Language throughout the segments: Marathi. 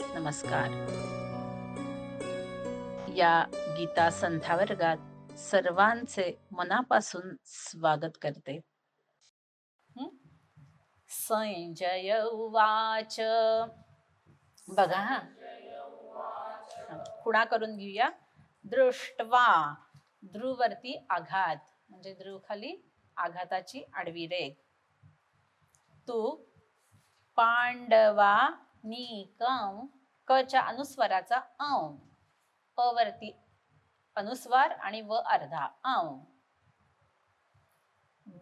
नमस्कार. या गीता संध्या वर्गात सर्वांचे मनापासून स्वागत करते. संजय उवाच बघा हा. खुणा करून घेऊया. दृष्टवा ध्रुवरती आघात. म्हणजे ध्रुव खाली आघाताची आडवी रेघ. तू पांडवा निकम क च्या अनुस्वाराचा अं अवरती अनुस्वार आणि व अर्धा अं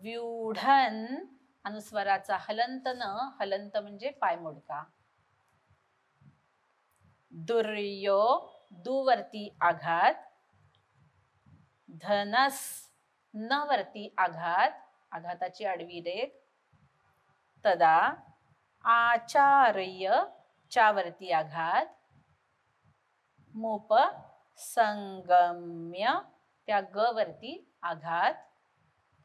व्यूढन अनुस्वाराचा हलंत न हलंत म्हणजे पायमोडका दुर्यो दुवरती आघात. धनस न वरती आघात. आघाताची आडवी रेख. तदा आचार्य च्यावरती आघात मोप संगम्य त्या ग वरती आघात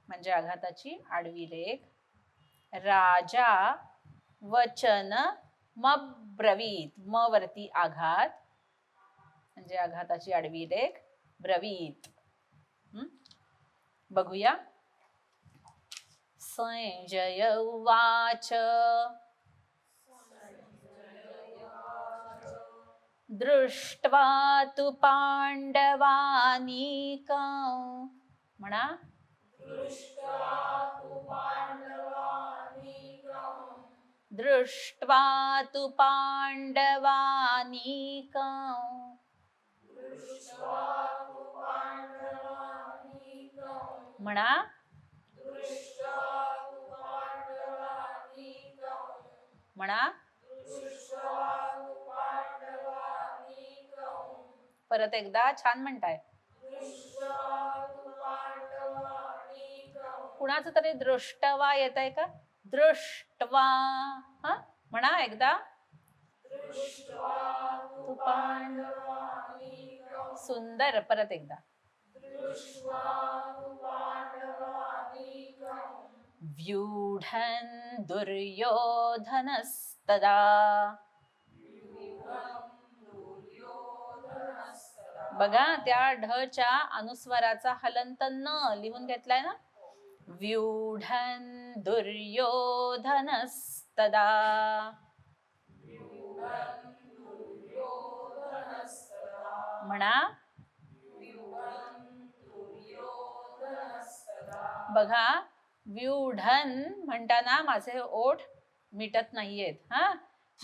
म्हणजे आघाताची आडवी लेख राजा वचन मब्रवीत म वरती आघात म्हणजे आघाताची आडवी लेख ब्रवीत. बघूया. संजय उवाच दृष्ट्वा तु पाण्डवानीकं म्हणा. दृष्ट्वा तु पाण्डवानीकं म्हणा. म्हणा. परत एकदा छान म्हणताय. कुणाचं तरी दृष्टवा येत आहे का? दृष्टवा हा? म्हणा एकदा. सुंदर परत एकदा. व्यूढन दुर्योधनस्तदा. बघा त्या ढच्या अनुस्वाराचा हलंत न लिहून घेतलाय ना? व्यूढन दुर्योधनस्तदा. म्हणा. बघा व्यूढन म्हणताना माझे ओठ मिटत नाहीयेत हा?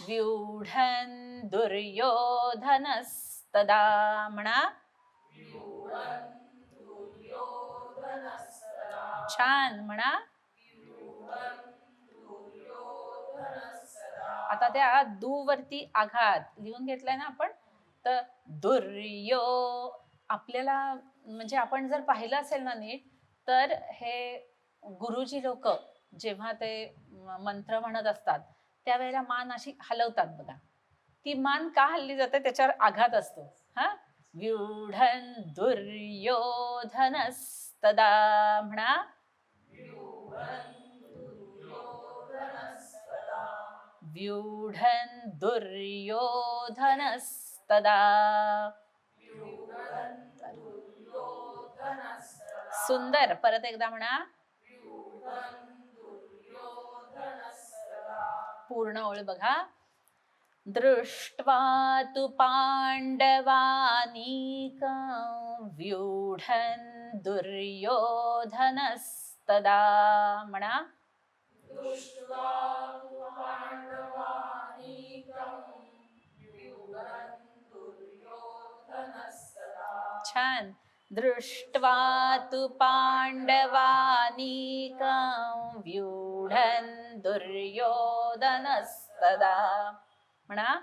व्यूढन तदा म्हणा छान म्हणा आता त्या दुवरती आघात लिहून घेतलाय ना आपण तर दुर्यो. आपल्याला म्हणजे आपण जर पाहिलं असेल ना नीट तर हे गुरुजी लोक जेव्हा ते मंत्र म्हणत असतात त्यावेळेला मान अशी हलवतात बघा. ती मान का हल्ली जाते? त्याच्यावर आघात असतो. हा? व्यूढन दुर्योधनस्तदा म्हणा. व्यूढन दुर्योधनस्तदा. सुंदर. परत एकदा म्हणा. पूर्ण ओळ बघा. दृष्ट्वा तु व्यूढन दुर्योधनस्तदा म्हणा छान। दृष्ट्वा तु पाण्डवानीकं व्यूढन दुर्योधनस्तदा। म्हणा.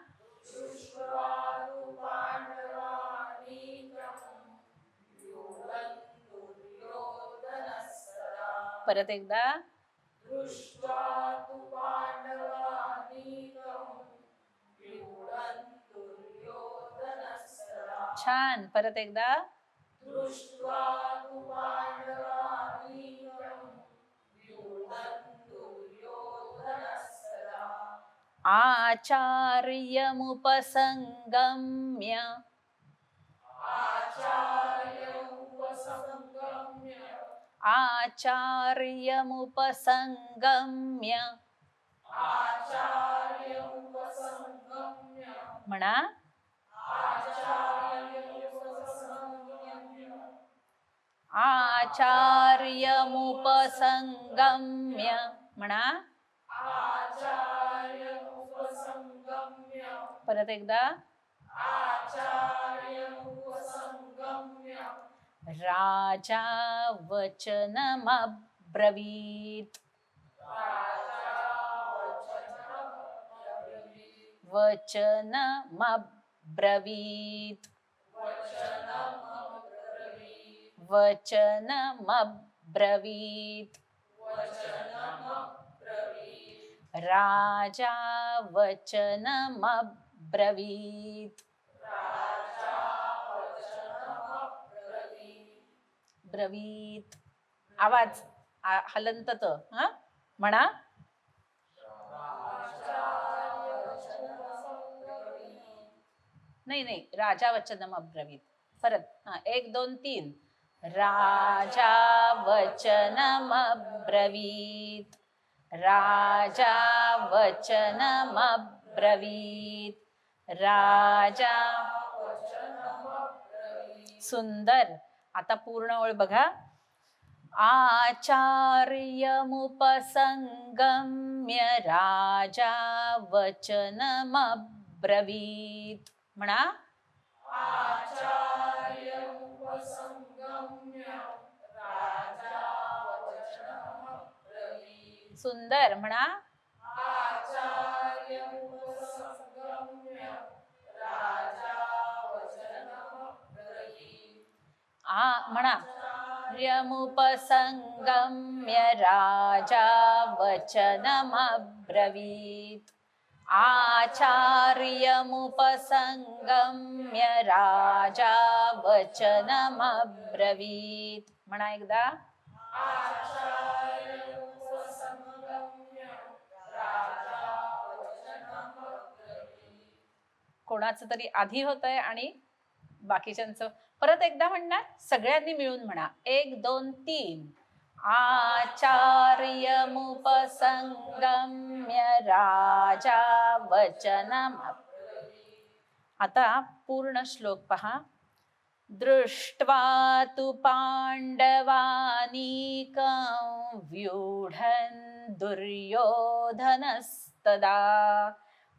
परत एकदा. छान. परत एकदा. आचार्यमुपसङ्गम्य आचार्यमुपसङ्गम्य म्हणा. आचार्यमुपसङ्गम्य म्हणा. परत एकदा. राजा वचनमब्रवीत्. वचनमब्रवीत्. वचनमब्रवीत्. राजा वचनमब्रवीत्. ब्रवीत। आवाज आ- हलंत हा? म्हणा. नाही नाही राजा वचनम अब्रवीत परत हा एक दोन तीन. राजा वचनम अब्रवीत राजा वचनम अब्रवीत राजा. सुंदर. आता पूर्ण ओळ बघा. आचार्यमुपसंगम्य राजा वचनमब्रवीत. म्हणा. सुंदर. म्हणा. म्हणा. यमुपसंगम्य राजा वचनमब्रवीत्. आचार्यमुपसंगम्य राजा वचनमब्रवीत्. म्हणा एकदा. कोणाचं तरी आधी होत आहे आणि बाकीच्यांचं परत एकदा म्हणणार सगळ्यांनी मिळून म्हणा. एक दोन तीन. आचार्यमुपसंगम्य राजा वचनम. आता पूर्ण श्लोक पहा. दृष्ट्वा तु पाण्डवानीकं व्यूढन् दुर्योधनस्तदा.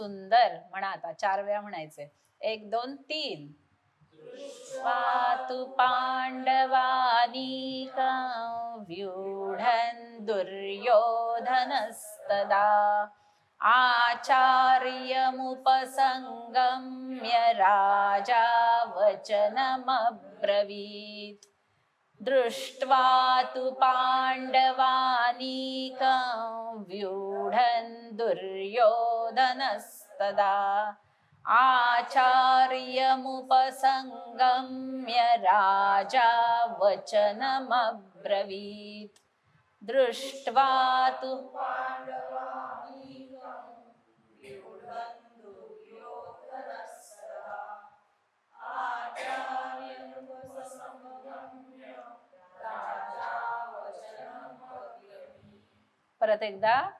सुंदर म्हणा आता चार वेळा म्हणायचे. एक दोन तीन. पातु पाण्डवानीकं व्यूढन् दुर्योधनस्तदा. आचार्यमुपसंगम्य राजा वचनमब्रवीत्. दृष्ट्वा तु पाण्डवानीकं व्यूढन् दुर्योधनस्तदा। आचार्यमुपसङ्गम्य राजा वचनमब्रवीत्। दृष्ट्वा तु परत एकदा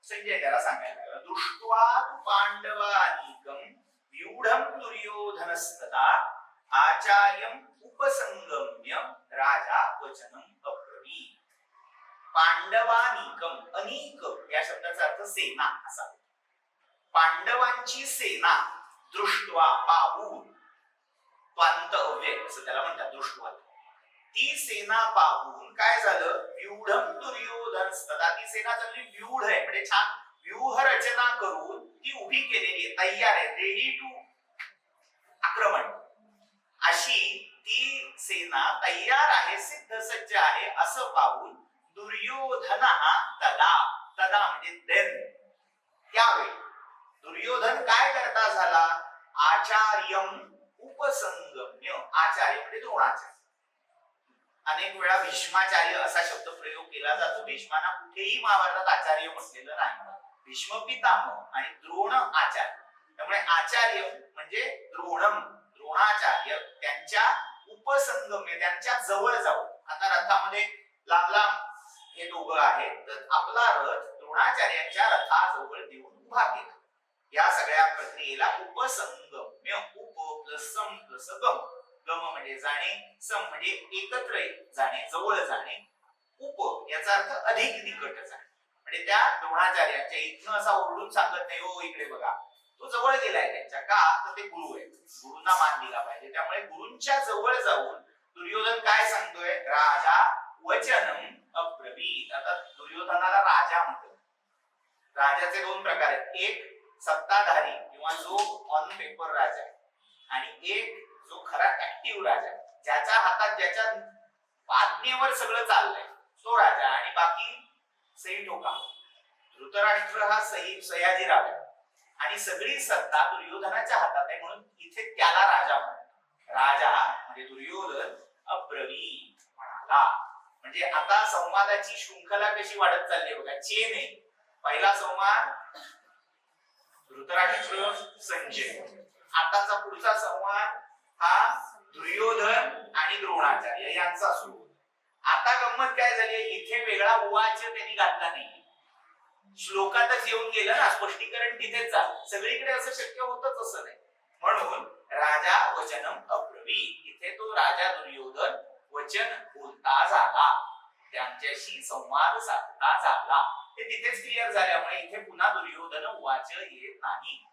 संजय त्याला सांगायला लागला दृष्ट्वा तु पांडवानीकम व्यूढम दुर्योधनस्तदा आचार्यम उपसंगम्य राजा वचनम अब्रवी पांडवानीकम अनीक या शब्दाचा अर्थ सेना असा. पांडवांची सेना दृष्ट्वा पाहून त्वांत असं त्याला म्हणतात दृष्ट्वा. ती सेना पाहून काय झालं? व्यूढम दुर्योधन तथा ती सेना चांगली व्यूढ आहे. म्हणजे छान व्यूह रचना करून ती उभी केलेली आहे. तयार आहे. रेडी टू आक्रमण. अशी ती सेना तयार आहे सिद्ध सज्ज आहे असं पाहून दुर्योधन हा तदा तदा म्हणजे देन त्यावेळी दुर्योधन काय करता झाला? आचार्यम उपसंगम्य. आचार्य म्हणजे द्रोणाचार्य. अनेक वेळा भीष्माचार्य असा शब्द प्रयोग केला जातो. भीष्माना कुठेही महाभारतात आचार्य म्हटलेलं नाही. भीष्म पितामह आणि द्रोण आचार्य. त्यामुळे आचार्य म्हणजे द्रोणम द्रोणाचार्य त्यांच्या उपसंगम्य त्यांच्या जवळ जाऊ आता रथामध्ये लागला हे दोघं आहेत तर आपला रथ द्रोणाचार्यांच्या रथाजवळ देऊन उभा केला. या सगळ्या प्रक्रियेला उपसंगम्य उप प्लस सम प्लस गम. गम म्हणजे जाणे सम म्हणजे एकत्र जाणे जवळ जाणे उप याचा अर्थ अधिक निकट जाणे. म्हणजे त्या द्रोणाचार्यांच्या इथनं असा ओरडून सांगत नाही हो इकडे बघा तो जवळ गेलाय त्यांच्या का? तर ते गुरु आहे गुरुंना मान दिला पाहिजे. त्यामुळे गुरुंच्या जवळ जाऊन दुर्योधन काय सांगतोय? राजा वचनम अब्रवीत. आता दुर्योधनाला राजा म्हणतो राजाचे दोन प्रकार आहेत. एक सत्ताधारी किंवा जो ऑन पेपर राजा आहे. आणि एक जो खरा ऍक्टिव्ह राजा ज्याच्या हातात ज्याच्या आज्ञेवर सगळं चाललंय तो राजा आणि बाकी सई ठोका धृतराष्ट्र हा सई सयाजी राजा. आणि सगळी सत्ता दुर्योधनाच्या हातात आहे म्हणून इथे त्याला राजा म्हणतात. राजा म्हणजे दुर्योधन अब्रवी म्हणाला. म्हणजे आता संवादाची शृंखला कशी वाढत चालली बघा चेन आहे. पहिला संवाद धृतराष्ट्र संजय. आताचा पुढचा संवाद हा दुर्योधन आणि द्रोणाचार्य यांचा सुरू होतो. आता गंमत काय झाली? इथे वेगळा उवाच त्यांनी घातला नाही. श्लोकातच येऊन गेलं ना स्पष्टीकरण तिथेच जा. सगळीकडे असं शक्य होतच असं नाही. म्हणून राजा वचनम अप्रवी इथे तो राजा दुर्योधन वचन बोलता झाला. त्यांच्याशी संवाद साधता झाला. हे तिथेच क्लिअर झाल्यामुळे इथे पुन्हा दुर्योधन वाच येत नाही.